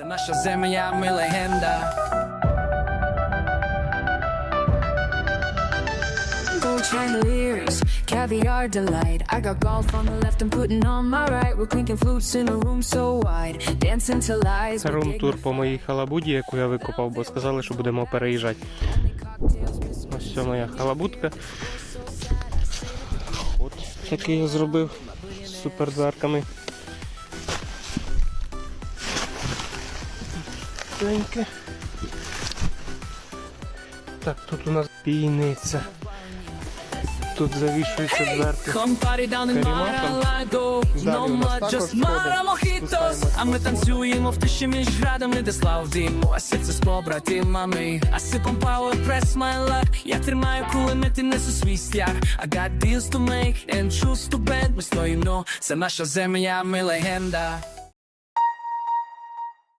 Це наша земля, ми легенда. Gold chandeliers, caviar delight. I got golf on the left and putting on my right. We're clinking flutes in a room so wide, dancing till lies. we're Рум-тур по моїй халабуді, яку я викопав, бо сказали, що будемо переїжджати. Ось це моя халабудка. От який я зробив з супердверками. Теньке. Так, тут у нас пійниця. Тут завішуються дверки. Далі у нас також сходи. Mara Mojitos Спускаємось. А ми танцюємо в тиші між градами, де слав дим А серце з побратимами А сипом power press my luck Я тримаю кулемет і несу свій стяг I got deals to make and choose to bet Ми стоїмо, це наша земля, ми легенда